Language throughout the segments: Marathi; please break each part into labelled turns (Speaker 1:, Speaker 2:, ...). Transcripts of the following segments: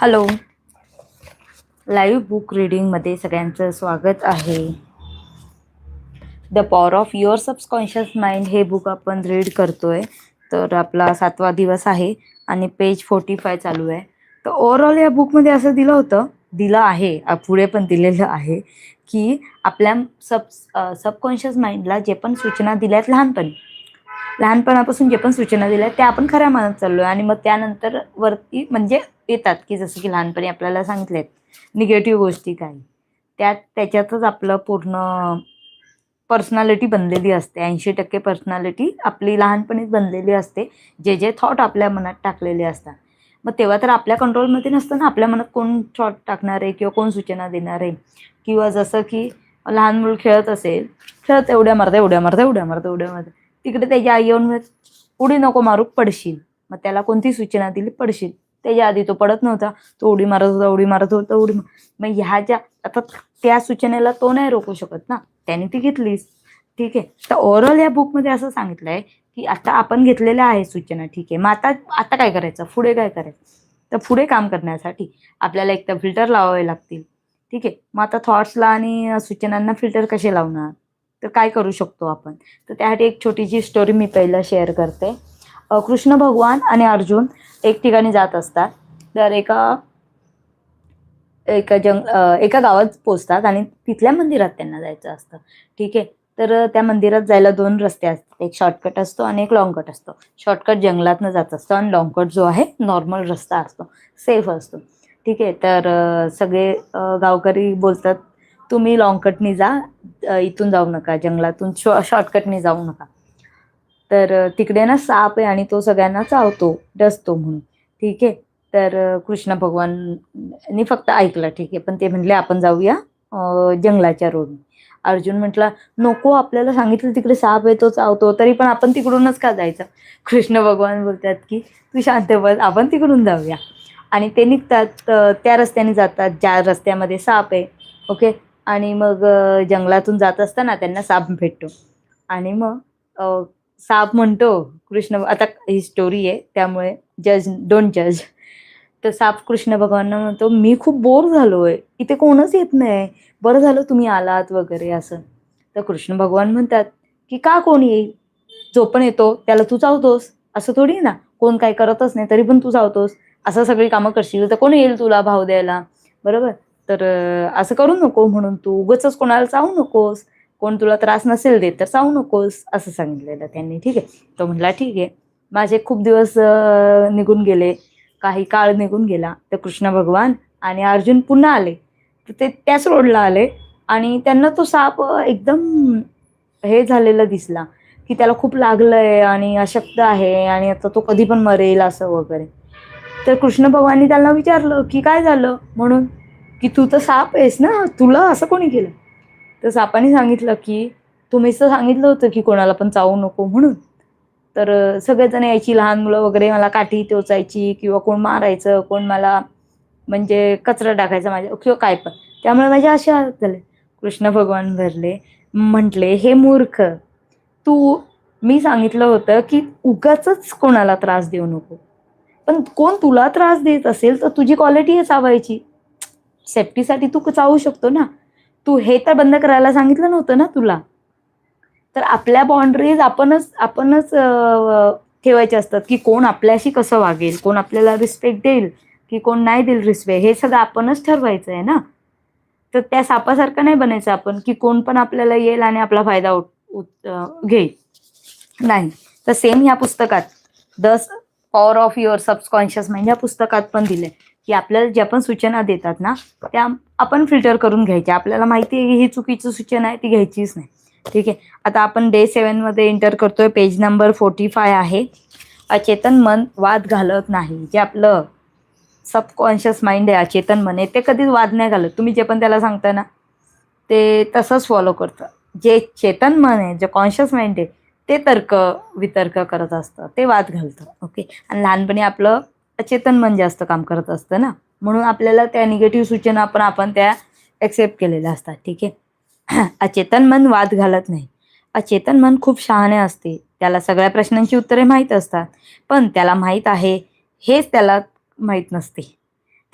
Speaker 1: हॅलो लाईव्ह बुक रीडिंगमध्ये सगळ्यांचं स्वागत आहे. The power of your subconscious mind हे बुक आपण रीड करतोय. तर आपला सातवा दिवस आहे आणि पेज फोर्टी फाय चालू आहे. तर ओव्हरऑल या बुकमध्ये असं दिलं होतं दिलं आहे पुढे पण दिलेलं आहे की आपल्या सब सबकॉन्शियस माइंडला जे पण सूचना दिल्यात लहानपणी लहानपणापासून जे पण सूचना दिल्या त्या आपण खऱ्या मानत चाललोय. आणि मग त्यानंतर वरती म्हणजे येतात की जसं की लहानपणी आपल्याला सांगितलेत निगेटिव्ह गोष्टी काही त्यात त्याच्यातच आपलं पूर्ण पर्सनॅलिटी बनलेली असते. ऐंशी टक्के पर्सनॅलिटी आपली लहानपणीच बनलेली असते. जे जे थॉट आपल्या मनात टाकलेले असतात. मग तेव्हा तर आपल्या कंट्रोलमध्ये नसतं ना आपल्या मनात कोण थॉट टाकणार आहे किंवा कोण सूचना देणार आहे? किंवा जसं की लहान मूल खेळत असेल खेळत एवढ्या मारता एवढ्या मारता एवढ्या मारता एवढ्या मारता. तिकडे त्याची आई येऊन उडी नको मारू पडशील. मग त्याला कोणती सूचना दिली? पडशील. त्याच्या आधी तो पडत नव्हता. तो उडी मारत होता उडी मारत होता उडी मार- मग ह्या ज्या आता त्या सूचनेला तो नाही रोखू शकत ना. त्याने ती घेतलीच. ठीक आहे. तर ओव्हरऑल या बुकमध्ये असं सांगितलंय की आता आपण घेतलेल्या आहे सूचना ठीक आहे. मग आता आता काय करायचं? पुढे काय करायचं? तर पुढे काम करण्यासाठी आपल्याला एक तर फिल्टर लावावे लागतील. ठीक आहे. मग आता थॉट्सला आणि सूचनांना फिल्टर कसे लावणार? तर काय करू शकतो आपण? तर त्यासाठी एक छोटीशी स्टोरी मी पहिला शेअर करते. कृष्ण भगवान आणि अर्जुन एक ठिकाणी जात असतात. तर एका एका जंग एका गावात पोचतात आणि तिथल्या मंदिरात त्यांना जायचं असतं. ठीक आहे? तर त्या मंदिरात जायला दोन रस्ते असतात. एक शॉर्टकट असतो आणि एक लॉंग कट असतो. शॉर्टकट जंगलातनं जात असतो आणि लॉंग कट जो आहे नॉर्मल रस्ता असतो. सेफ असतो. ठीक आहे? तर सगळे गावकरी बोलतात तुम्ही लॉंगकटनी जा इथून जाऊ नका जंगलातून शॉ शॉर्टकटनी जाऊ नका. तर तिकडे ना साप आहे आणि तो सगळ्यांना चावतो डसतो म्हणून. ठीक आहे? तर कृष्ण भगवाननी फक्त ऐकलं ठीक आहे? पण ते म्हणले आपण जाऊया जंगलाच्या रोड अर्जुन म्हटला नको आपल्याला सांगितलं तिकडे साप आहे तो चावतो. तरी पण आपण तिकडूनच का जायचं? कृष्ण भगवान बोलतात की तू शांत बस आपण तिकडून जाऊया. आणि ते निघतात त्या रस्त्याने जातात ज्या रस्त्यामध्ये साप आहे ओके? आणि मग जंगलातून जात असताना त्यांना साप भेटतो. आणि मग साप म्हणतो कृष्ण आता ही स्टोरी आहे त्यामुळे जज डोंट जज तर साप कृष्ण भगवान म्हणतो मी खूप बोर झालोय. इथे कोणच येत नाही. बरं झालं तुम्ही आलात वगैरे असं. तर कृष्ण भगवान म्हणतात की का कोण येईल? जो पण येतो त्याला तू चावतोस असं थोडी ना? कोण काय करतच नाही तरी पण तू चावतोस असं सगळी कामं करशील तर कोण येईल तुला भाव द्यायला? बरोबर? तर असं करू नको म्हणून तू उगच कोणाला चावू नकोस. कोण तुला त्रास नसेल देत तर चावू नकोस असं सांगितलेलं त्यांनी. ठीक आहे? तो म्हटला ठीक आहे. माझे खूप दिवस निघून गेले. काही काळ निघून गेला. तर कृष्ण भगवान आणि अर्जुन पुन्हा आले. तर ते त्याच रोडला आले आणि त्यांना तो साप एकदम हे झालेला दिसला की त्याला खूप लागलंय आणि अशक्त आहे आणि आता तो कधी पण मरेल असं वगैरे. तर कृष्ण भगवाननी त्यांना विचारलं की काय झालं म्हणून? की तू तर साप आहेस ना तुला असं कोणी केलं? तर सापाने सांगितलं की तुम्हीच तर सांगितलं होतं की कोणाला पण चावू नको म्हणून. तर सगळेजण यायची लहान मुलं वगैरे मला काठी टोचायची किंवा कोण मारायचं कोण मला म्हणजे कचरा टाकायचा माझ्या किंवा काय पण. त्यामुळे माझ्या अशा हालत झाले. कृष्ण भगवान भरले. म्हटले हे मूर्ख तू मी सांगितलं होतं की उगाच कोणाला त्रास देऊ नको. पण कोण तुला त्रास देत असेल तर तुझी क्वालिटी आहे चावायची सेफ्टीसाठी तू चावू शकतो ना. तू हे तर बंद करायला सांगितलं नव्हतं ना तुला. तर आपल्या बाउंड्रीज आपणच आपणच ठेवायचे असतात की कोण आपल्याशी कसं वागेल कोण आपल्याला रिस्पेक्ट देईल की कोण नाही देईल रिस्पेक्ट हे सगळं आपणच ठरवायचं आहे ना. तर त्या सापासारखं नाही बनायचं आपण की कोण पण आपल्याला येईल आणि आपला फायदा उठ, घेईल. नाही. तर सेम ह्या पुस्तकात the power of your subconscious mind या पुस्तकात पण दिले की आपल्याला ज्या पण सूचना देतात ना त्या आपण फिल्टर करून घ्यायच्या. आपल्याला माहिती आहे की ही चुकीची सूचना आहे ती घ्यायचीच नाही. ठीक आहे? आता आपण डे सेवनमध्ये एंटर करतोय. पेज नंबर फोर्टी फाय आहे. अचेतन मन वाद घालत नाही. जे आपलं सबकॉन्शियस माइंड आहे अचेतन मन आहे ते कधीच वाद नाही घालत. तुम्ही जे पण त्याला सांगता ना ते तसंच फॉलो करतं. जे चेतन मन आहे जे कॉन्शियस माइंड आहे ते तर्क वितर्क करत असतं. ते वाद घालतं. ओके? आणि लहानपणी आपलं अचेतन मन जास्त काम करत असतं ना. म्हणून आपल्याला त्या निगेटिव्ह सूचना पण आपण त्या ॲक्सेप्ट केलेल्या असतात. ठीक आहे? अचेतन मन वाद घालत नाही. अचेतन मन खूप शहाणे असते. त्याला सगळ्या प्रश्नांची उत्तरे माहीत असतात. पण त्याला माहीत आहे हेच त्याला माहीत नसते.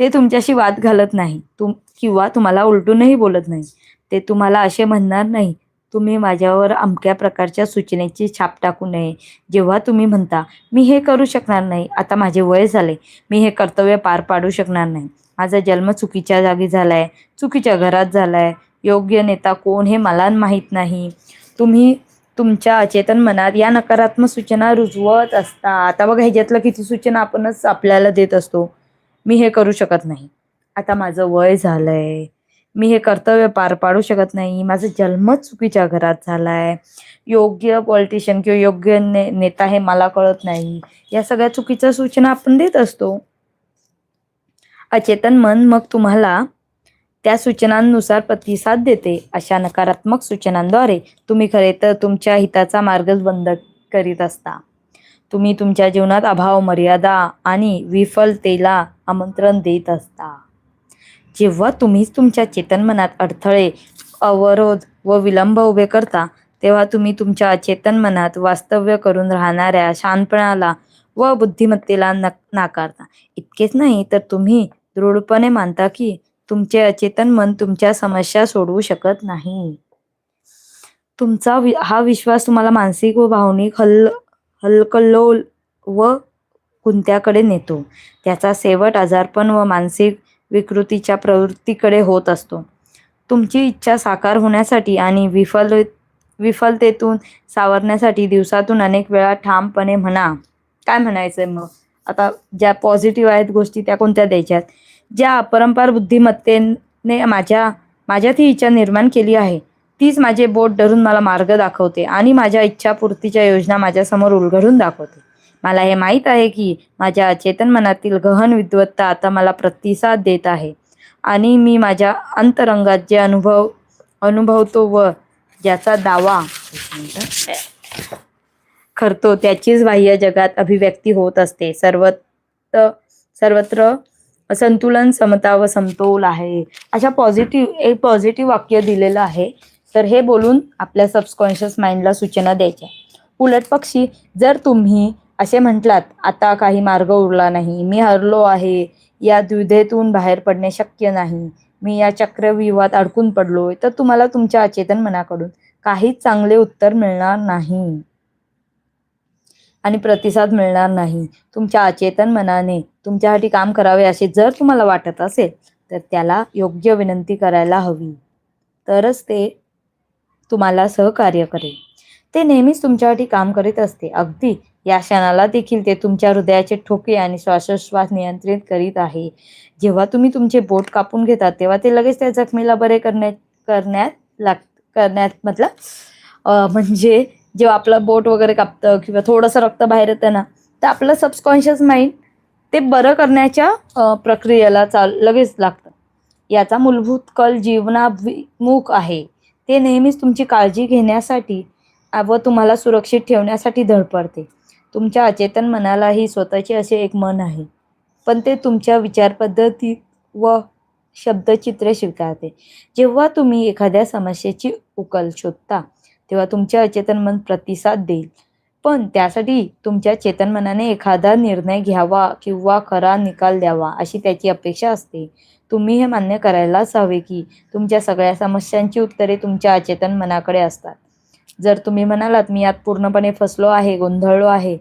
Speaker 1: ते तुमच्याशी वाद घालत नाही. तुम किंवा तुम्हाला उलटूनही बोलत नाही. ते तुम्हाला असे म्हणणार नाही. तुम्ही माझ्यावर अमक्या प्रकारच्या सूचनेची छाप टाकू नये. जेव्हा तुम्ही म्हणता मी हे करू शकणार नाही. आता माझे वय झाले. मी हे कर्तव्य पार पाडू शकणार नाही. माझा जन्म चुकीच्या जागी झाला आहे चुकीच्या घरात झाला आहे योग्य नेता कोण हे मला माहीत नाही. तुम्ही तुमच्या अचेतन मनात या नकारात्मक सूचना रुजवत असता. आता बघा ह्याच्यातलं किती सूचना आपणच आपल्याला देत असतो. मी हे करू शकत नाही. आता माझं वय झालं आहे मी हे कर्तव्य पार पाडू शकत नाही. माझा जन्मच चुकीच्या घरात झाला आहे योग्य पॉलिटिशियन किंवा योग्य ने नेता हे मला कळत नाही. या सगळ्या चुकीच्या सूचना आपण देत असतो. अचेतन मन मग तुम्हाला त्या सूचनांनुसार प्रतिसाद देते. अशा नकारात्मक सूचनांद्वारे तुम्ही खरे तर तुमच्या हिताचा मार्गच बंद करीत असता. तुम्ही तुमच्या जीवनात अभाव मर्यादा आणि विफलतेला आमंत्रण देत असता. जेव्हा तुम्हीच तुमच्या चेतन मनात अडथळे अवरोध व विलंब उभे करता तेव्हा तुम्ही तुमच्या अचेतन मनात वास्तव्य करून राहणाऱ्या शानपणाला व बुद्धिमत्तेला नक नाकारता. इतकेच नाही तर तुम्ही दृढपणे मानता की तुमचे अचेतन मन तुमच्या समस्या सोडवू शकत नाही. तुमचा वि हा विश्वास तुम्हाला मानसिक व भावनिक हल हलकल्लोल व गुंत्याकडे नेतो. त्याचा शेवट आजारपण व मानसिक विकृतीच्या प्रवृत्तीकडे होत असतो. तुमची इच्छा साकार होण्यासाठी आणि विफल विफलतेतून सावरण्यासाठी दिवसातून अनेक वेळा ठामपणे म्हणा. काय म्हणायचंय मग? आता ज्या पॉझिटिव्ह आहेत गोष्टी त्या कोणत्या द्यायच्यात? ज्या अपरंपार बुद्धिमत्तेने माझ्या माझ्यात ही इच्छा निर्माण केली आहे तीच माझे बोट धरून मला मार्ग दाखवते आणि माझ्या इच्छापूर्तीच्या योजना माझ्यासमोर उलगडून दाखवते. मला हे माहीत आहे की माझ्या अचेतन मनातील गहन विद्वत्ता आता मला प्रतिसाद देत आहे. आणि मी माझ्या अंतरंगात जे अनुभव अनुभवतो व ज्याचा दावा करतो त्याचीच बाह्य जगात अभिव्यक्ती होत असते. सर्वत्र सर्वत्र संतुलन समता व समतोल आहे. अशा पॉझिटिव्ह एक पॉझिटिव्ह वाक्य दिलेलं आहे. तर हे बोलून आपल्या सबकॉन्शियस माइंडला सूचना द्यायच्या. उलट पक्षी जर तुम्ही असे म्हटलात आता काही मार्ग उरला नाही. मी हरलो आहे. या द्विधेतून बाहेर पडणे शक्य नाही. मी या चक्रव्यूहात अडकून पडलोय. तर तुम्हाला तुमच्या अचेतन मनाकडून काहीच चांगले उत्तर मिळणार नाही. आणि प्रतिसाद मिळणार नाही. तुमच्या अचेतन मनाने तुमच्यासाठी काम करावे असे जर तुम्हाला वाटत असेल तर त्याला योग्य विनंती करायला हवी. तरच ते तुम्हाला सहकार्य करेल. ते नेहमीच तुमच्यासाठी काम करीत असते. अगदी या क्षणाला देखील ते तुमच्या हृदयाचे ठोके आणि श्वासोश्वास नियंत्रित करीत आहे. जेव्हा तुम्ही तुमचे बोट कापून घेता तेव्हा ते लगेच त्या जखमीला बरे करण्यात करण्यात लाग करण्यात मतलब म्हणजे जेव्हा आपलं बोट वगैरे कापतं किंवा थोडंसं रक्त बाहेर येतं ना तर आपलं सबस्कॉन्शियस माइंड ते बरं करण्याच्या प्रक्रियेला चाल लगेच लागतं. याचा मूलभूत कल जीवनाभिमुख आहे. ते नेहमीच तुमची काळजी घेण्यासाठी व तुम्हाला सुरक्षित ठेवण्यासाठी धडपडते. तुमच्या अचेतन मनालाही स्वतःचे असे एक मन आहे. पण ते तुमच्या विचारपद्धती व शब्दचित्रे स्वीकारते. जेव्हा तुम्ही एखाद्या समस्येची उकल शोधता तेव्हा तुमचे अचेतन मन प्रतिसाद देईल. पण त्यासाठी तुमच्या चेतन मनाने एखादा निर्णय घ्यावा किंवा खरा निकाल द्यावा अशी त्याची अपेक्षा असते. तुम्ही हे मान्य करायलाच हवे की तुमच्या सगळ्या समस्यांची उत्तरे तुमच्या अचेतन मनाकडे असतात. जर तुम्ही म्हणालात मी यात पूर्णपणे फसलो आहे गोंधळलो आहे.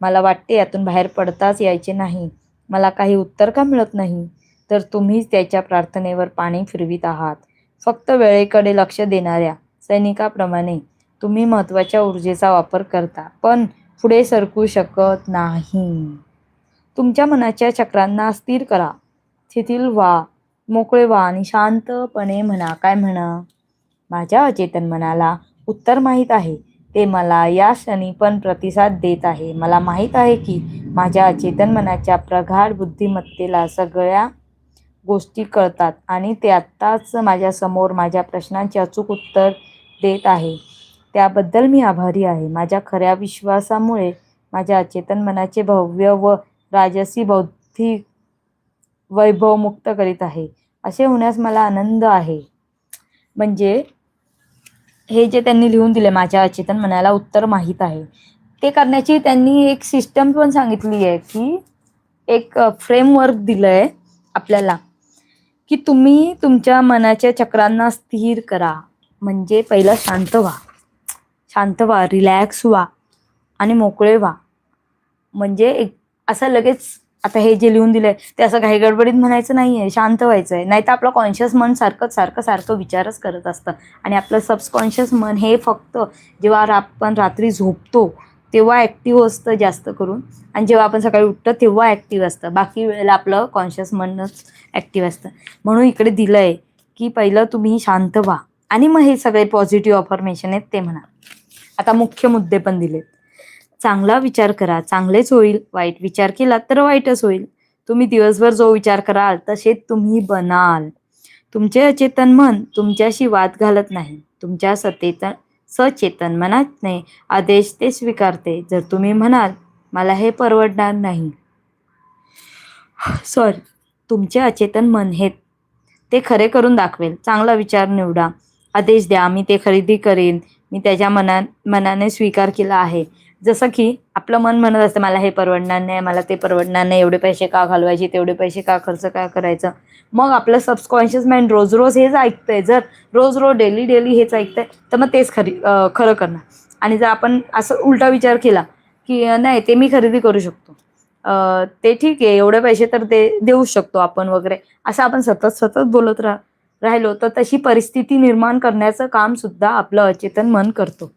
Speaker 1: मला वाटते यातून बाहेर पडताच यायचे नाही. मला काही उत्तर का मिळत नाही? तर तुम्हीच त्याच्या प्रार्थनेवर पाणी फिरवीत आहात. फक्त वेळेकडे लक्ष देणाऱ्या सैनिकाप्रमाणे तुम्ही महत्त्वाच्या ऊर्जेचा वापर करता पण पुढे सरकू शकत नाही. तुमच्या मनाच्या चक्रांना स्थिर करा. शिथिल व्हा मोकळे व्हा आणि शांतपणे म्हणा. काय म्हणा? माझ्या अचेतन मनाला उत्तर माहीत आहे. ते मला या क्षणी पण प्रतिसाद देत आहे. मला माहीत आहे की माझ्या अचेतन मनाच्या प्रगाढ बुद्धिमत्तेला सगळ्या गोष्टी कळतात आणि ते आत्ताच माझ्यासमोर माझ्या प्रश्नांचे अचूक उत्तर देत आहे. त्याबद्दल मी आभारी आहे. माझ्या खऱ्या विश्वासामुळे माझ्या अचेतन मनाचे भव्य व राजसी बौद्धिक वैभव मुक्त करीत आहे. असे होण्यास मला आनंद आहे. म्हणजे हे जे त्यांनी लिहून दिले माझ्या अचेतन मनाला उत्तर माहीत आहे ते करण्याची त्यांनी एक सिस्टम पण सांगितली आहे की एक फ्रेमवर्क दिलं आहे आपल्याला की तुम्ही तुमच्या मनाच्या चक्रांना स्थिर करा. म्हणजे पहिलं शांत व्हा. शांत व्हा रिलॅक्स व्हा आणि मोकळे व्हा. म्हणजे एक असं लगेच आता हे जे लिहून दिलंय ते असं काही गडबडीत म्हणायचं नाहीये शांत व्हायचं आहे नाही तर आपलं कॉन्शियस मन सारखं सारखं सारखं विचारच करत असतं. आणि आपलं सबकॉन्शियस मन हे फक्त जेव्हा आपण रात्री झोपतो तेव्हा ॲक्टिव्ह असतं जास्त करून. आणि जेव्हा आपण सकाळी उठतो तेव्हा ॲक्टिव्ह असतं. बाकी वेळेला आपलं कॉन्शियस मनच ॲक्टिव्ह असतं. म्हणून इकडे दिलं आहे की पहिलं तुम्ही शांत व्हा. आणि मग हे सगळे पॉझिटिव्ह अफर्मेशन आहेत ते म्हणा. आता मुख्य मुद्दे पण दिलेत. चांगला विचार करा. चांगलेच होईल. वाईट विचार केला तर वाईटच होईल. तुम्ही दिवसभर जो विचार कराल तसे तुम्ही बनाल. तुमचे अचेतन मन तुमच्याशी वाद घालत नाही. तुमच्या सचेतन सचेतन मनात नाही आदेश ते स्वीकारते. जर तुम्ही म्हणाल मला हे परवडणार नाही. सॉरी. तुमचे अचेतन मन हे ते खरे करून दाखवेल. चांगला विचार निवडा. आदेश द्या. मी ते खरेदी करेन. मी त्याच्या मना मनाने स्वीकार केला आहे. जसं की आपलं मन म्हणत असतं मला हे परवडणार नाही मला ते परवडणार नाही एवढे पैसे का घालवायचे तेवढे पैसे का खर्च का करायचं? मग आपलं सबकॉन्शियस माइंड रोज रोज हेच ऐकतंय. जर रोज रोज डेली डेली हेच ऐकतंय तर मग तेच खरी खरं करणार. आणि जर आपण असं उलटा विचार केला की नाही ते मी खरेदी करू शकतो. ते ठीक आहे एवढे पैसे तर ते देऊ शकतो आपण वगैरे. असं आपण सतत सतत बोलत राह राहिलो तर तशी परिस्थिती निर्माण करण्याचं काम सुद्धा आपलं अचेतन मन करतो.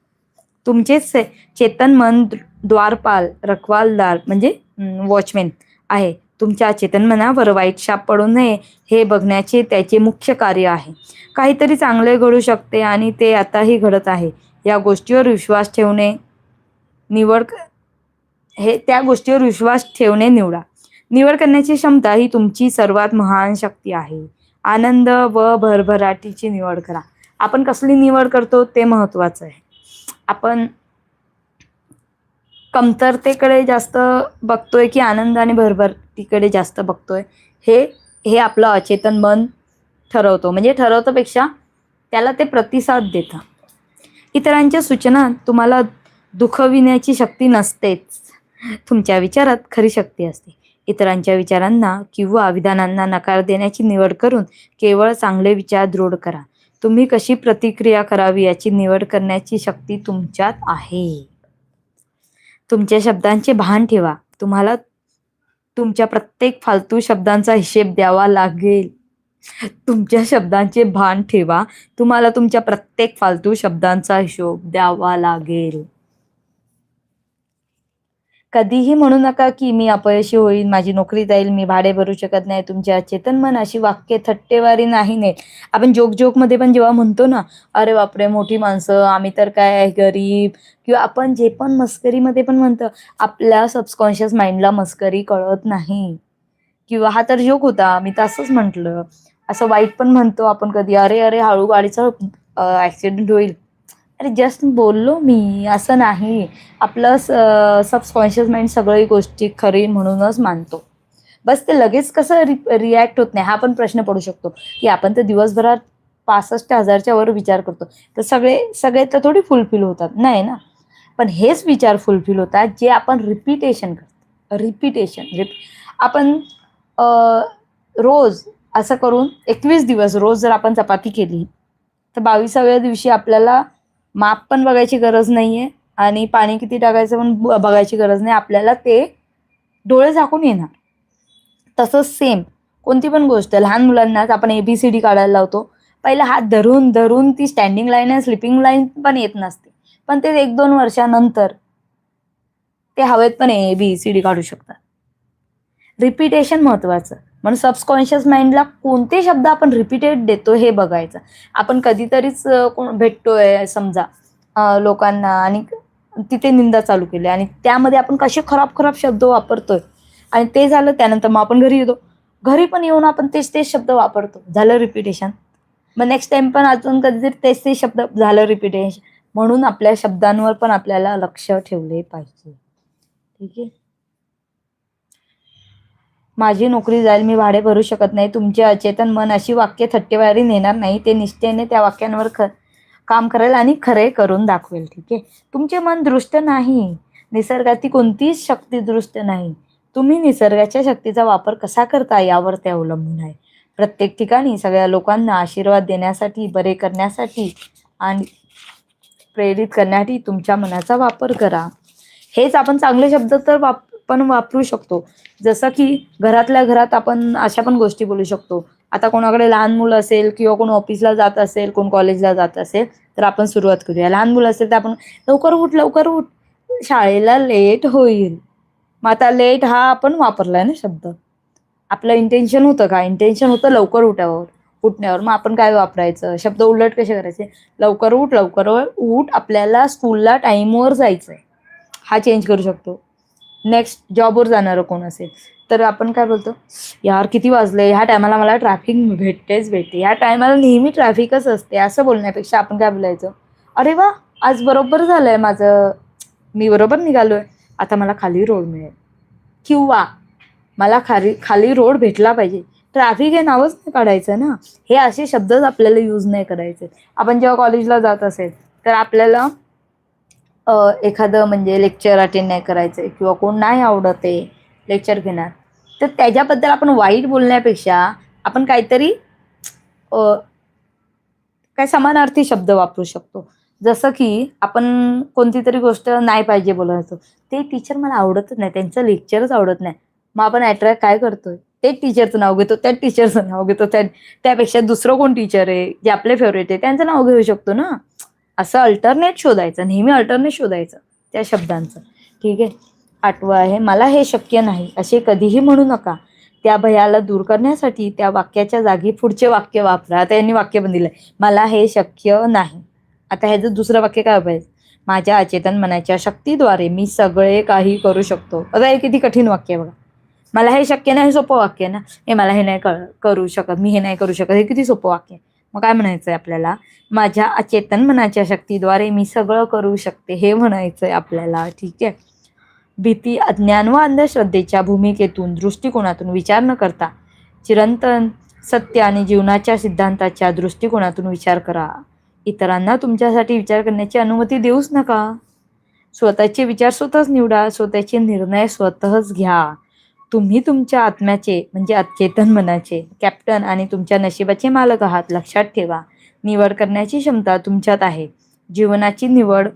Speaker 1: तुमचे चेतन मन द्वारपाल रखवालदार म्हणजे वॉचमॅन आहे. तुमच्या चेतन मनावर वाईट शाप पडू नये हे बघण्याचे त्याचे मुख्य कार्य आहे. काहीतरी चांगले घडू शकते आणि ते आताही घडत आहे. या गोष्टीवर विश्वास ठेवणे निवड हे त्या गोष्टीवर विश्वास ठेवणे निवडा. निवड करण्याची क्षमता ही तुमची सर्वात महान शक्ती आहे. आनंद व भरभराटीची निवड करा. आपण कसली निवड करतो ते महत्वाचं आहे. आपण कमतरतेकडे जास्त बघतोय की आनंद आणि जास्त बघतोय हे हे आपलं अचेतन मन ठरवतो. म्हणजे ठरवतोपेक्षा त्याला ते प्रतिसाद देतं. इतरांच्या सूचना तुम्हाला दुखविण्याची शक्ती नसतेच. तुमच्या विचारात खरी शक्ती असते. इतरांच्या विचारांना किंवा विधानांना नकार देण्याची निवड करून केवळ चांगले विचार दृढ करा. तुम्ही कशी प्रतिक्रिया करावी याची निवड करण्याची शक्ती तुमच्यात आहे. तुमच्या शब्दांचे भान ठेवा. तुम्हाला तुमच्या प्रत्येक फालतू शब्दांचा हिशेब द्यावा लागेल. तुमच्या शब्दांचे भान ठेवा. तुम्हाला तुमच्या प्रत्येक फालतू शब्दांचा हिशोब द्यावा लागेल. कधीही म्हणू नका की मी अपयशी होईल माझी नोकरी जाईल मी भाडे भरू शकत नाही तुमच्या चेतन मन अशी वाक्य थट्टेवारी नाही नाही आपण जोक जोकमध्ये पण जेव्हा म्हणतो ना अरे बापरे मोठी माणसं आम्ही तर काय गरीब. किंवा आपण जे पण मस्करीमध्ये पण म्हणतो आपल्या सबकॉन्शियस माइंडला मस्करी कळत नाही. किंवा हा तर जोक होता मी तसंच म्हटलं. असं वाईट पण म्हणतो आपण कधी अरे अरे हळू गाडीचा ऍक्सिडेंट होईल. अरे जस्ट बोललो मी असं नाही. आपलं सबकॉन्शियस माइंड सगळी गोष्टी खरी म्हणूनच मानतो. बस ते लगेच कसं रि रिॲक्ट होत नाही हा पण प्रश्न पडू शकतो. की आपण तर दिवसभरात पासष्ट हजारच्या वर विचार करतो. तर सगळे सगळे तर थोडी फुलफिल होतात. नाही ना? पण हेच विचार फुलफिल होतात जे आपण रिपिटेशन करतो. रिपिटेशन रिप आपण रोज असं करून एकवीस दिवस रोज जर आपण चपाती केली तर बावीसाव्या दिवशी आपल्याला माप पण बघायची गरज नाहीये आणि पाणी किती टाकायचं पण ब- बघायची गरज नाही. आपल्याला ते डोळे झाकून येणार. तसंच सेम कोणती पण गोष्ट लहान मुलांनाच आपण एबीसीडी काढायला लावतो. पहिला हात धरून धरून ती स्टँडिंग लाईन आहे स्लिपिंग लाईन पण येत नसते. पण ते एक दोन वर्षानंतर ते हवेत पण ए बी सी डी काढू शकतात. रिपिटेशन महत्वाचं. म्हणून सबकॉन्शियस माइंडला कोणते शब्द आपण रिपीटेड देतो हे बघायचं. आपण कधीतरीच कोण भेटतोय समजा लोकांना आणि तिथे निंदा चालू केली आणि त्यामध्ये आपण कसे खराब खराब शब्द वापरतोय आणि ते झालं त्यानंतर मग आपण घरी येतो. घरी पण येऊन आपण तेच तेच शब्द वापरतो. झालं रिपिटेशन मग नेक्स्ट टाइम पण अजून कधीतरी तेच तेच शब्द झालं रिपिटेशन म्हणून आपल्या शब्दांवर पण आपल्याला लक्ष ठेवले पाहिजे. ठीक आहे? माझी नोकरी जाईल मी भाडे भरू शकत नाही तुमचे अचेतन मन अशी वाक्य थट्टेवारी नेणार नाही ते निष्ठेने त्या वाक्यांवर ख काम करेल आणि खरे करून दाखवेल ठीक आहे? तुमचे मन दृष्ट नाही निसर्गाची कोणतीच शक्ती दृष्ट नाही तुम्ही निसर्गाच्या शक्तीचा वापर कसा करता यावर ते अवलंबून आहे. प्रत्येक ठिकाणी सगळ्या लोकांना आशीर्वाद देण्यासाठी बरे करण्यासाठी आणि प्रेरित करण्यासाठी तुमच्या मनाचा वापर करा. हेच आपण चांगले शब्द तर वाप पण वापरू शकतो. जसं की घरातल्या घरात आपण अशा पण गोष्टी बोलू शकतो. आता कोणाकडे लहान मुलं असेल किंवा कोण ऑफिसला जात असेल कोण कॉलेजला जात असेल तर आपण सुरुवात करूया. लहान मुलं असेल तर आपण लवकर उठ लवकर उठ. शाळेला लेट होईल. मग आता लेट हा आपण वापरलाय ना शब्द. आपलं इंटेन्शन होतं का? इंटेन्शन होतं लवकर उठावर उठण्यावर. मग आपण काय वापरायचं? शब्द उलट कसे करायचे? लवकर उठ लवकर उठ. आपल्याला स्कूलला टाईमवर जायचं आहे हा चेंज करू शकतो. नेक्स्ट जॉबवर जाणारं कोण असेल? तर आपण काय बोलतो? यार किती वाजले? ह्या टायमाला मला ट्रॅफिक भेटतेच भेटते. ह्या टायमाला नेहमी ट्रॅफिकच असते. असं बोलण्यापेक्षा आपण काय बोलायचं? अरे वा आज बरोबर झालंय माझं. मी बरोबर निघालोय. आता मला खाली रोड मिळेल. किंवा मला खाली खाली रोड भेटला पाहिजे. ट्रॅफिक हे नावच नाही काढायचं ना. हे असे शब्दच आपल्याला यूज नाही करायचे. आपण जेव्हा कॉलेजला जात असेल तर आपल्याला एखादं म्हणजे लेक्चर अटेंड नाही करायचं किंवा कोण नाही आवडत आहे लेक्चर घेणार. तर त्याच्याबद्दल आपण वाईट बोलण्यापेक्षा आपण काहीतरी काय समानार्थी शब्द वापरू शकतो. जसं की आपण कोणती तरी गोष्ट नाही पाहिजे बोलायचो ते टीचर मला आवडतच नाही. त्यांचं लेक्चरच आवडत नाही. मग आपण अट्रॅक्ट काय करतोय? ते टीचरचं नाव घेतो त्या टीचरचं नाव घेतो. त्या त्यापेक्षा दुसरं कोण टीचर आहे? जे आपले फेवरेट आहे त्यांचं नाव घेऊ शकतो ना? असं अल्टरनेट शोधायचं नेहमी अल्टरनेट शोधायचं त्या शब्दांचं. ठीक आहे? आठवं आहे मला हे शक्य नाही असे कधीही म्हणू नका. त्या भयाला दूर करण्यासाठी त्या वाक्याच्या जागी पुढचे वाक्य वापरा. आता यांनी वाक्य पण आहे मला हे शक्य नाही. आता ह्याचं दुसरं वाक्य काय पाहिजे माझ्या अचेतन मनाच्या शक्तीद्वारे मी सगळे काही करू शकतो. आता हे किती कठीण वाक्य आहे बघा. मला हे शक्य नाही हे सोपं वाक्य आहे ना? हे मला हे नाही कळ- करू शकत मी हे नाही करू शकत. हे किती सोपं वाक्य आहे. मग काय म्हणायचंय आपल्याला? माझ्या अचेतन मनाच्या शक्तीद्वारे मी सगळं करू शकते हे म्हणायचंय आपल्याला. ठीक आहे? भीती अज्ञान व अंधश्रद्धेच्या भूमिकेतून दृष्टिकोनातून विचार न करता चिरंतन सत्य आणि जीवनाच्या सिद्धांताच्या दृष्टिकोनातून विचार करा. इतरांना तुमच्यासाठी विचार करण्याची अनुमती देऊच नका. स्वतःचे विचार स्वतःच निवडा स्वतःचे निर्णय स्वतःच घ्या. तुम्ही तुमच्या आत्म्याचे म्हणजे अचेतन मनाचे कॅप्टन आणि तुमच्या नशिबाचे मालक आहात लक्षात ठेवा. निवड करण्याची क्षमता तुमच्यात आहे. जीवनाची निवड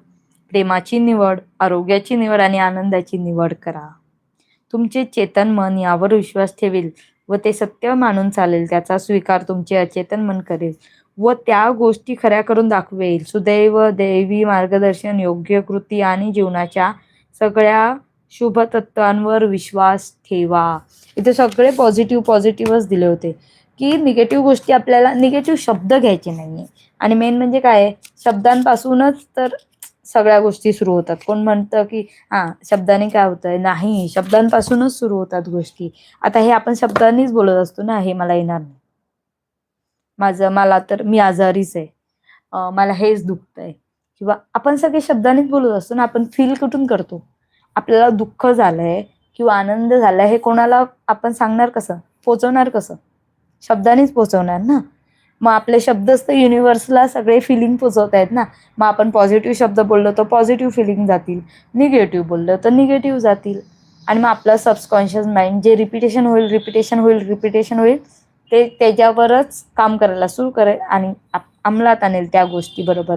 Speaker 1: प्रेमाची निवड आरोग्याची निवड आणि आनंदाची निवड करा. तुमचे चेतन मन यावर विश्वास ठेवेल व ते सत्य मानून चालेल त्याचा स्वीकार तुमचे अचेतन मन करेल व त्या गोष्टी खऱ्या करून दाखवेल. सुदैव दैवी मार्गदर्शन योग्य कृती आणि जीवनाच्या सगळ्या शुभ तत्वांवर विश्वास ठेवा. इथे सगळे पॉझिटिव्ह पॉझिटिव्हच दिले होते. की निगेटिव्ह गोष्टी आपल्याला निगेटिव्ह शब्द घ्यायचे नाही आणि मेन म्हणजे काय आहे, शब्दांपासूनच तर सगळ्या गोष्टी सुरू होतात. कोण म्हणतं की हां शब्दाने काय होतंय? नाही शब्दांपासूनच सुरू होतात गोष्टी. आता हे आपण शब्दांनीच बोलत असतो ना हे मला येणार नाही. माझं मला तर मी आजारीच आहे. मला हेच दुखतंय. किंवा आपण सगळे शब्दांनीच बोलत असतो ना आपण फील कुठून करतो? आपल्याला दुःख झालंय किंवा आनंद झालाय हे कोणाला आपण सांगणार कसं? पोचवणार कसं? शब्दानेच पोचवणार ना? मग आपले शब्दच तर युनिव्हर्सला सगळे फिलिंग पोचवत आहेत ना? मग आपण पॉझिटिव्ह शब्द बोललो तर पॉझिटिव्ह फिलिंग जातील. निगेटिव्ह बोललं तर निगेटिव्ह जातील. आणि मग आपलं सबस्कॉन्शियस माइंड जे रिपिटेशन होईल रिपिटेशन होईल रिपिटेशन होईल ते त्याच्यावरच काम करायला सुरू करेल आणि आप- अंमलात आणेल त्या गोष्टी बरोबर.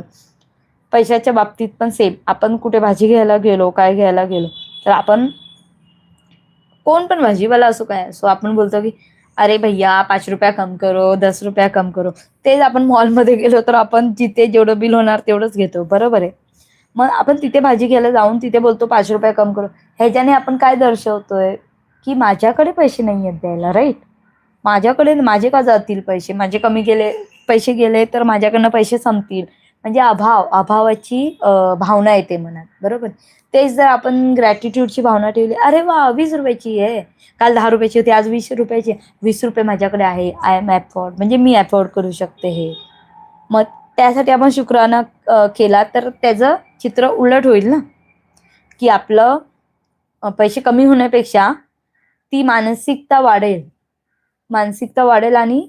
Speaker 1: पैशाच्या बाबतीत पण सेम आपण कुठे भाजी घ्यायला गेलो काय घ्यायला गेलो तर आपण कोण पण भाजीवाला असो काय असो आपण बोलतो की अरे भैया पाच रुपया कम करो दस रुपया कम करो. तेच आपण मॉलमध्ये गेलो तर आपण जिथे जेवढं बिल होणार तेवढंच घेतो. बरोबर आहे? मग आपण तिथे भाजी घ्यायला जाऊन तिथे बोलतो पाच रुपया कम करो. ह्याच्याने आपण काय दर्शवतोय? की माझ्याकडे पैसे नाही आहेत द्यायला राईट माझ्याकडे माझे का जातील पैसे? माझे कमी गेले पैसे गेले तर माझ्याकडनं पैसे संपतील. म्हणजे अभाव अभावाची भावना येते मनात. बरोबर? तेच जर आपण ग्रॅटिट्यूडची भावना ठेवली अरे वा वीस रुपयाची आहे. काल दहा रुपयाची होती आज वीस रुपयाची वीस रुपये माझ्याकडे आहे. आय एम ॲफोर्ड म्हणजे मी ॲफोर्ड करू शकते हे. मग त्यासाठी आपण शुक्राना केला तर त्याचं चित्र उलट होईल ना? की आपलं पैसे कमी होण्यापेक्षा ती मानसिकता वाढेल. मानसिकता वाढेल आणि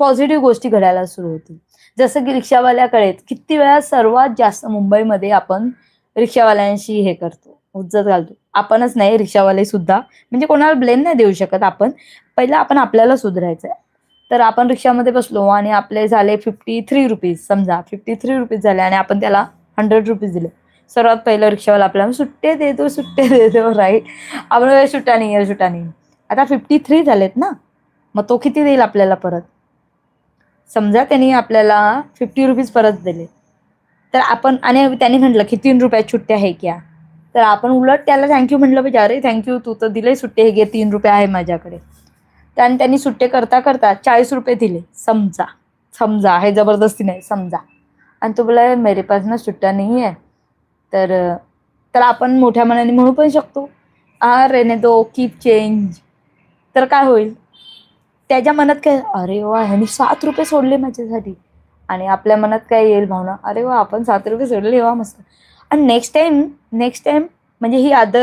Speaker 1: पॉझिटिव्ह गोष्टी घडायला सुरू होतील. जसं की रिक्षावाल्याकडे किती वेळा सर्वात जास्त मुंबईमध्ये आपण रिक्षावाल्यांशी हे करतो उज्जत घालतो. आपणच नाही रिक्षावाले सुद्धा. म्हणजे कोणाला ब्लेम नाही देऊ शकत आपण. पहिलं आपण आपल्याला सुधारायचं आहे तर आपण रिक्षामध्ये बसलो आणि आपले झाले फिफ्टी थ्री रुपीज समजा फिफ्टी थ्री रुपीज झाले आणि आपण त्याला हंड्रेड रुपीज दिले. सर्वात पहिलं रिक्षावाला आपल्याला सुट्टे देतो सुट्टे देतो राईट आपण सुट्टा नाही सुट्टा नाही. आता फिफ्टी थ्री झालेत ना? मग तो किती देईल आपल्याला परत? समजा त्यांनी आपल्याला फिफ्टी रुपीज परत दिले. तर आपण आणि त्यांनी म्हटलं की तीन रुपयात सुट्ट्या आहे क्या? तर आपण उलट त्याला थँक्यू म्हटलं पाहिजे. अरे थँक्यू तू तर दिले सुट्टे हे घे तीन रुपये आहे माझ्याकडे. तर आणि त्यांनी सुट्टे करता करता चाळीस रुपये दिले. समजा समजा हे जबरदस्ती नाही समजा. आणि तो बोला मेरे पास ना सुट्ट्या नाही आहे तर तर आपण मोठ्या मनाने म्हणू पण शकतो. हा रेने दो कीप चेंज तर काय होईल? त्याच्या मनात काय अरे वा ह्यानी सात रुपये सोडले माझ्यासाठी. आणि आपल्या मनात काय येईल भावना अरे वा आपण सात रुपये सोडले वा मस्त. आणि नेक्स्ट टाईम नेक्स्ट टाईम म्हणजे ही आद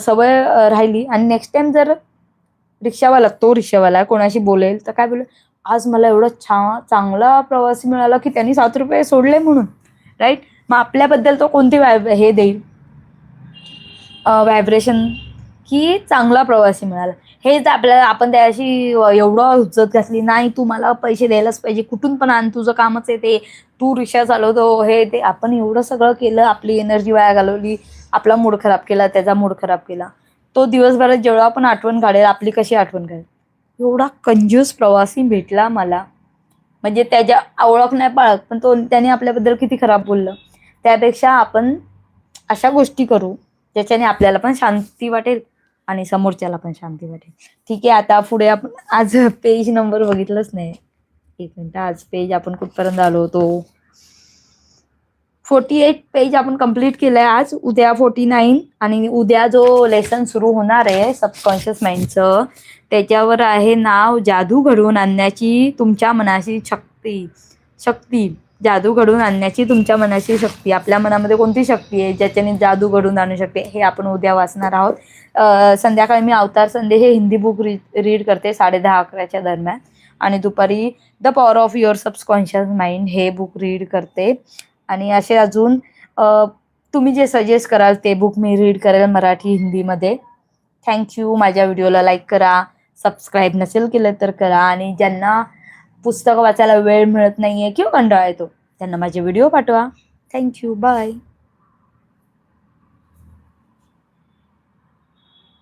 Speaker 1: सवय राहिली. आणि नेक्स्ट टाईम जर रिक्षावाला तो रिक्षावाला कोणाशी बोलेल तर काय बोलेल आज मला एवढं छान चांगला प्रवासी मिळाला की त्यांनी सात रुपये सोडले म्हणून. राईट मग आपल्याबद्दल तो कोणती वाय हे देईल? व्हायब्रेशन की चांगला प्रवासी मिळाला. हेच आपल्याला आपण त्याशी एवढं उज्जत घातली नाही तू मला पैसे द्यायलाच पाहिजे कुठून पण आण तुझं कामच आहे ते. तू रिक्षा चालवतो हे ते. आपण एवढं सगळं केलं आपली एनर्जी वाया घालवली आपला मूड खराब केला त्याचा मूड खराब केला. तो दिवसभरात जेवढा पण आठवण काढेल आपली कशी आठवण काढेल. एवढा कंजूस प्रवासी भेटला मला. म्हणजे त्याच्या ओळख नाही पाळत पण तो त्याने आपल्याबद्दल किती खराब बोललं. त्यापेक्षा आपण अशा गोष्टी करू ज्याच्याने आपल्याला पण शांती वाटेल. आणि समोरच्याला पण शांती वाटेल. ठीक आहे आता पुढे आपण आज पेज नंबर बघितलंच नाही. एक मिनिट आज पेज आपण कुठपर्यंत आलो होतो? फोर्टी एट पेज आपण कंप्लीट केलंय आज. उद्या फोर्टी नाईन आणि उद्या जो लेसन सुरू होणार आहे सबकॉन्शियस माइंडचं त्याच्यावर आहे नाव जादू घडवून आणण्याची तुमच्या मनाची शक्ती. शक्ती. जादू घडवून आणण्याची तुमच्या मनाची शक्ती आपल्या मनामध्ये कोणती शक्ती आहे ज्याच्याने जादू घडून आणू शकते हे आपण उद्या वाचणार आहोत. संध्याकाळी मी अवतार संडे हे हिंदी बुक रीड करते साडे दहा अकराच्या दरम्यान. आणि दुपारी the power of your subconscious mind हे बुक रीड करते. आणि असे अजून तुम्ही जे सजेस्ट कराल ते बुक मी रीड करेल मराठी हिंदीमध्ये. थँक्यू माझ्या व्हिडिओला लाईक करा. सबस्क्राईब नसेल केलं तर करा. आणि ज्यांना पुस्तकं वाचायला वेळ मिळत नाहीये किंवा कंटाळा येतो. त्यांना माझे व्हिडिओ पाठवा. Thank you bye